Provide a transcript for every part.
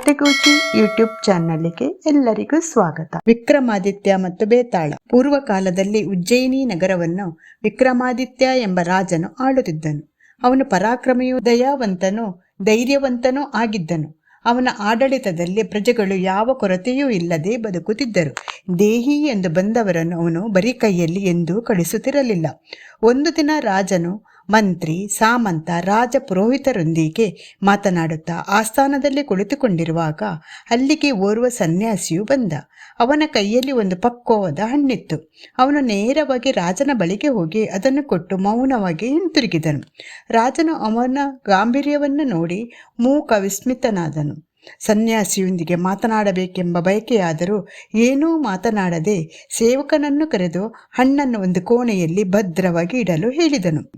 ಕತೆಗೂಚಿ YouTube ಚಾನಲ್ಗೆ ಎಲ್ಲರಿಗೂ ಸ್ವಾಗತ. ವಿಕ್ರಮಾದಿತ್ಯ ಮತ್ತು ಬೇತಾಳ. ಪೂರ್ವ ಕಾಲದಲ್ಲಿ ಉಜ್ಜಯಿನಿ ನಗರವನ್ನು ವಿಕ್ರಮಾದಿತ್ಯ ಎಂಬ ರಾಜನು ಆಳುತ್ತಿದ್ದನು. ಅವನು ಪರಾಕ್ರಮಿಯು ದಯಾವಂತನೂ ಧೈರ್ಯವಂತನೂ ಆಗಿದ್ದನು. ಅವನ ಆಡಳಿತದಲ್ಲಿ ಪ್ರಜೆಗಳು ಯಾವ ಕೊರತೆಯೂ ಇಲ್ಲದೆ ಬದುಕುತ್ತಿದ್ದರು. ದೇಹಿ ಎಂದು ಬಂದವರನ್ನು ಅವನು ಬರಿ ಕೈಯಲ್ಲಿ ಎಂದೂ ಕಳಿಸುತ್ತಿರಲಿಲ್ಲ. ಒಂದು ದಿನ ರಾಜನು ಮಂತ್ರಿ ಸಾಮಂತ ರಾಜ ಪುರೋಹಿತರೊಂದಿಗೆ ಮಾತನಾಡುತ್ತಾ ಆಸ್ಥಾನದಲ್ಲಿ ಕುಳಿತುಕೊಂಡಿರುವಾಗ ಅಲ್ಲಿಗೆ ಓರ್ವ ಸನ್ಯಾಸಿಯು ಬಂದ. ಅವನ ಕೈಯಲ್ಲಿ ಒಂದು ಪಕ್ವವಾದ ಹಣ್ಣಿತ್ತು. ಅವನು ನೇರವಾಗಿ ರಾಜನ ಬಳಿಗೆ ಹೋಗಿ ಅದನ್ನು ಕೊಟ್ಟು ಮೌನವಾಗಿ ಹಿಂತಿರುಗಿದನು. ರಾಜನು ಅವನ ಗಾಂಭೀರ್ಯವನ್ನು ನೋಡಿ ಮೂಕ ವಿಸ್ಮಿತನಾದನು. ಸನ್ಯಾಸಿಯೊಂದಿಗೆ ಮಾತನಾಡಬೇಕೆಂಬ ಬಯಕೆಯಾದರೂ ಏನೂ ಮಾತನಾಡದೆ ಸೇವಕನನ್ನು ಕರೆದು ಹಣ್ಣನ್ನು ಒಂದು ಕೋಣೆಯಲ್ಲಿ ಭದ್ರವಾಗಿ ಇಡಲು ಹೇಳಿದನು.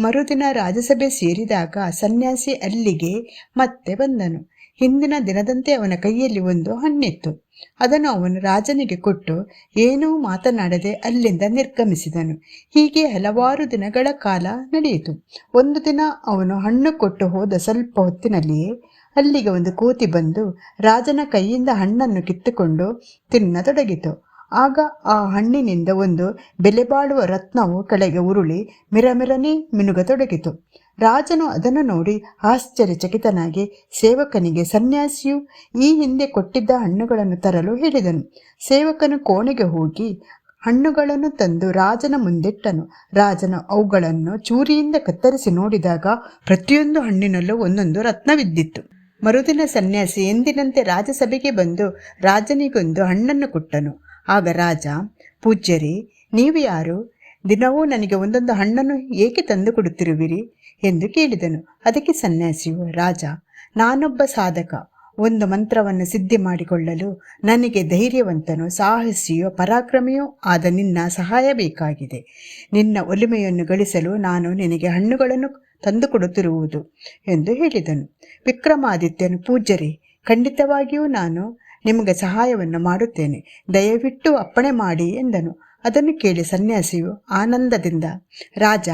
ಮರುದಿನ ರಾಜಸಭೆ ಸೇರಿದಾಗ ಸನ್ಯಾಸಿ ಅಲ್ಲಿಗೆ ಮತ್ತೆ ಬಂದನು. ಹಿಂದಿನ ದಿನದಂತೆ ಅವನ ಕೈಯಲ್ಲಿ ಒಂದು ಹಣ್ಣಿತ್ತು. ಅದನ್ನು ಅವನು ರಾಜನಿಗೆ ಕೊಟ್ಟು ಏನೂ ಮಾತನಾಡದೆ ಅಲ್ಲಿಂದ ನಿರ್ಗಮಿಸಿದನು. ಹೀಗೆ ಹಲವಾರು ದಿನಗಳ ಕಾಲ ನಡೆಯಿತು. ಒಂದು ದಿನ ಅವನು ಹಣ್ಣು ಕೊಟ್ಟು ಹೋದ ಸ್ವಲ್ಪ ಹೊತ್ತಿನಲ್ಲಿಯೇ ಅಲ್ಲಿಗೆ ಒಂದು ಕೋತಿ ಬಂದು ರಾಜನ ಕೈಯಿಂದ ಹಣ್ಣನ್ನು ಕಿತ್ತುಕೊಂಡು ತಿನ್ನತೊಡಗಿತು. ಆಗ ಆ ಹಣ್ಣಿನಿಂದ ಒಂದು ಬೆಲೆಬಾಳುವ ರತ್ನವು ಕೆಳಗೆ ಉರುಳಿ ಮಿರಮಿರನೆ ಮಿನುಗತೊಡಗಿತು. ರಾಜನು ಅದನ್ನು ನೋಡಿ ಆಶ್ಚರ್ಯಚಕಿತನಾಗಿ ಸೇವಕನಿಗೆ, ಸನ್ಯಾಸಿಯು, ಈ ಹಿಂದೆ ಕೊಟ್ಟಿದ್ದ ಹಣ್ಣುಗಳನ್ನು ತರಲು ಹೇಳಿದನು. ಸೇವಕನು ಕೋಣೆಗೆ ಹೋಗಿ ಹಣ್ಣುಗಳನ್ನು ತಂದು ರಾಜನ ಮುಂದಿಟ್ಟನು. ರಾಜನು ಅವುಗಳನ್ನು ಚೂರಿಯಿಂದ ಕತ್ತರಿಸಿ ನೋಡಿದಾಗ ಪ್ರತಿಯೊಂದು ಹಣ್ಣಿನಲ್ಲೂ ಒಂದೊಂದು ರತ್ನವಿದ್ದಿತ್ತು. ಮರುದಿನ ಸನ್ಯಾಸಿ ಎಂದಿನಂತೆ ರಾಜಸಭೆಗೆ ಬಂದು ರಾಜನಿಗೊಂದು ಹಣ್ಣನ್ನು ಕೊಟ್ಟನು. ಆಗ ರಾಜ, ಪೂಜ್ಯರಿ, ನೀವು ಯಾರು? ದಿನವೂ ನನಗೆ ಒಂದೊಂದು ಹಣ್ಣನ್ನು ಏಕೆ ತಂದು ಕೊಡುತ್ತಿರುವಿರಿ? ಎಂದು ಕೇಳಿದನು. ಅದಕ್ಕೆ ಸನ್ಯಾಸಿಯು, ರಾಜ, ನಾನೊಬ್ಬ ಸಾಧಕ, ಒಂದು ಮಂತ್ರವನ್ನು ಸಿದ್ಧಿ ಮಾಡಿಕೊಳ್ಳಲು ನನಗೆ ಧೈರ್ಯವಂತನು, ಸಾಹಸಿಯೋ, ಪರಾಕ್ರಮಿಯೋ ಆದ ನಿನ್ನ ಸಹಾಯ ಬೇಕಾಗಿದೆ. ನಿನ್ನ ಒಲಿಮೆಯನ್ನು ಗಳಿಸಲು ನಾನು ನಿನಗೆ ಹಣ್ಣುಗಳನ್ನು ತಂದುಕೊಡುತ್ತಿರುವುದು ಎಂದು ಹೇಳಿದನು. ವಿಕ್ರಮಾದಿತ್ಯನು, ಪೂಜ್ಯರಿ, ಖಂಡಿತವಾಗಿಯೂ ನಾನು ನಿಮಗೆ ಸಹಾಯವನ್ನು ಮಾಡುತ್ತೇನೆ. ದಯವಿಟ್ಟು ಅಪ್ಪಣೆ ಮಾಡಿ ಎಂದನು. ಅದನ್ನು ಕೇಳಿ ಸನ್ಯಾಸಿಯು ಆನಂದದಿಂದ, ರಾಜ,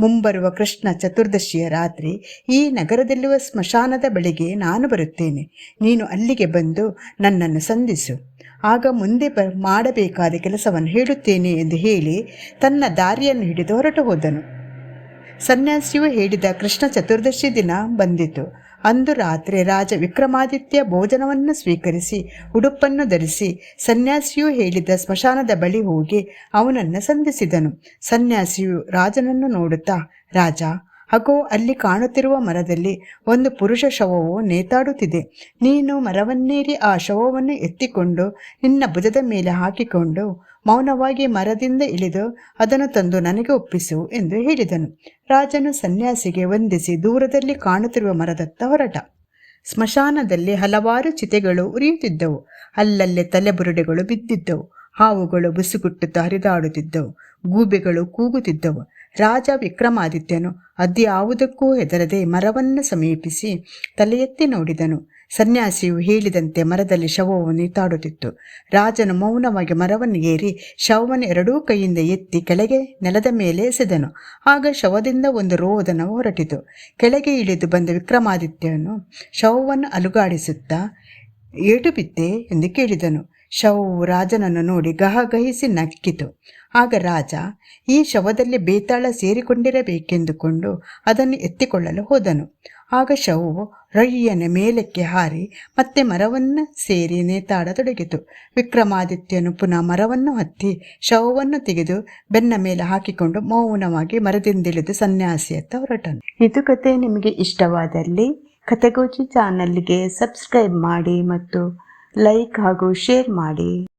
ಮುಂಬರುವ ಕೃಷ್ಣ ಚತುರ್ದಶಿಯ ರಾತ್ರಿ ಈ ನಗರದಲ್ಲಿರುವ ಸ್ಮಶಾನದ ಬಳಿಗೆ ನಾನು ಬರುತ್ತೇನೆ. ನೀನು ಅಲ್ಲಿಗೆ ಬಂದು ನನ್ನನ್ನು ಸಂಧಿಸು. ಆಗ ಮುಂದೆ ಬ ಮಾಡಬೇಕಾದ ಕೆಲಸವನ್ನು ಹೇಳುತ್ತೇನೆ ಎಂದು ಹೇಳಿ ತನ್ನ ದಾರಿಯನ್ನು ಹಿಡಿದು ಹೊರಟು ಹೋದನು. ಸನ್ಯಾಸಿಯು ಹೇಳಿದ ಕೃಷ್ಣ ಚತುರ್ದಶಿ ದಿನ ಬಂದಿತು. ಅಂದು ರಾತ್ರಿ ರಾಜ ವಿಕ್ರಮಾದಿತ್ಯ ಭೋಜನವನ್ನು ಸ್ವೀಕರಿಸಿ, ಉಡುಪನ್ನು ಧರಿಸಿ ಸನ್ಯಾಸಿಯು ಹೇಳಿದ ಸ್ಮಶಾನದ ಬಳಿ ಹೋಗಿ ಅವನನ್ನು ಸಂಧಿಸಿದನು. ಸನ್ಯಾಸಿಯು ರಾಜನನ್ನು ನೋಡುತ್ತಾ, ರಾಜ ಹಾಗೋ ಅಲ್ಲಿ ಕಾಣುತ್ತಿರುವ ಮರದಲ್ಲಿ ಒಂದು ಪುರುಷ ಶವವು ನೇತಾಡುತ್ತಿದೆ. ನೀನು ಮರವನ್ನೇರಿ ಆ ಶವವನ್ನು ಎತ್ತಿಕೊಂಡು ನಿನ್ನ ಭುಜದ ಮೇಲೆ ಹಾಕಿಕೊಂಡು ಮೌನವಾಗಿ ಮರದಿಂದ ಇಳಿದು ಅದನ್ನು ತಂದು ನನಗೆ ಒಪ್ಪಿಸು ಎಂದು ಹೇಳಿದನು. ರಾಜನು ಸನ್ಯಾಸಿಗೆ ವಂದಿಸಿ ದೂರದಲ್ಲಿ ಕಾಣುತ್ತಿರುವ ಮರದತ್ತ ಹೊರಟ. ಸ್ಮಶಾನದಲ್ಲಿ ಹಲವಾರು ಚಿತೆಗಳು ಉರಿಯುತ್ತಿದ್ದವು. ಅಲ್ಲಲ್ಲೇ ತಲೆಬುರುಡೆಗಳು ಬಿದ್ದಿದ್ದವು. ಹಾವುಗಳು ಬುಸುಗುಟ್ಟುತ್ತಾ ಹರಿದಾಡುತ್ತಿದ್ದವು. ಗೂಬೆಗಳು ಕೂಗುತ್ತಿದ್ದವು. ರಾಜ ವಿಕ್ರಮಾದಿತ್ಯನು ಅದ್ಯಾವುದಕ್ಕೂ ಹೆದರದೆ ಮರವನ್ನು ಸಮೀಪಿಸಿ ತಲೆಯೆತ್ತಿ ನೋಡಿದನು. ಸನ್ಯಾಸಿಯು ಹೇಳಿದಂತೆ ಮರದಲ್ಲಿ ಶವವು ನೀತಾಡುತ್ತಿತ್ತು. ರಾಜನು ಮೌನವಾಗಿ ಮರವನ್ನು ಏರಿ ಶವವನ್ನು ಎರಡೂ ಕೈಯಿಂದ ಎತ್ತಿ ಕೆಳಗೆ ನೆಲದ ಮೇಲೆ ಎಸೆದನು. ಆಗ ಶವದಿಂದ ಒಂದು ರೋದನ ಹೊರಟಿತು. ಕೆಳಗೆ ಇಳಿದು ಬಂದ ವಿಕ್ರಮಾದಿತ್ಯನು ಶವವನ್ನು ಅಲುಗಾಡಿಸುತ್ತಾ ಏಟು ಬಿತ್ತೆ ಎಂದು ಕೇಳಿದನು. ಶವವು ರಾಜನನ್ನು ನೋಡಿ ಗಹಗಹಿಸಿ ನಕ್ಕಿತು. ಆಗ ರಾಜ, ಈ ಶವದಲ್ಲಿ ಬೇತಾಳ ಸೇರಿಕೊಂಡಿರಬೇಕೆಂದುಕೊಂಡು ಅದನ್ನು ಎತ್ತಿಕೊಳ್ಳಲು ಹೋದನು. ಆಗ ಶವವು ರಯ್ಯನ ಮೇಲಕ್ಕೆ ಹಾರಿ ಮತ್ತೆ ಮರವನ್ನು ಸೇರಿ ನೇತಾಡತೊಡಗಿತು. ವಿಕ್ರಮಾದಿತ್ಯನು ಪುನಃ ಮರವನ್ನು ಹತ್ತಿ ಶವವನ್ನು ತೆಗೆದು ಬೆನ್ನ ಮೇಲೆ ಹಾಕಿಕೊಂಡು ಮೌನವಾಗಿ ಮರದಿಂದಿಳಿದು ಸನ್ಯಾಸಿಯತ್ತ ಹೊರಟನು. ಇದು ಕತೆ ನಿಮಗೆ ಇಷ್ಟವಾದಲ್ಲಿ ಕತೆಗೋಚಿ ಚಾನಲ್ಗೆ ಸಬ್ಸ್ಕ್ರೈಬ್ ಮಾಡಿ ಮತ್ತು ಲೈಕ್ ಹಾಗೂ ಶೇರ್ ಮಾಡಿ.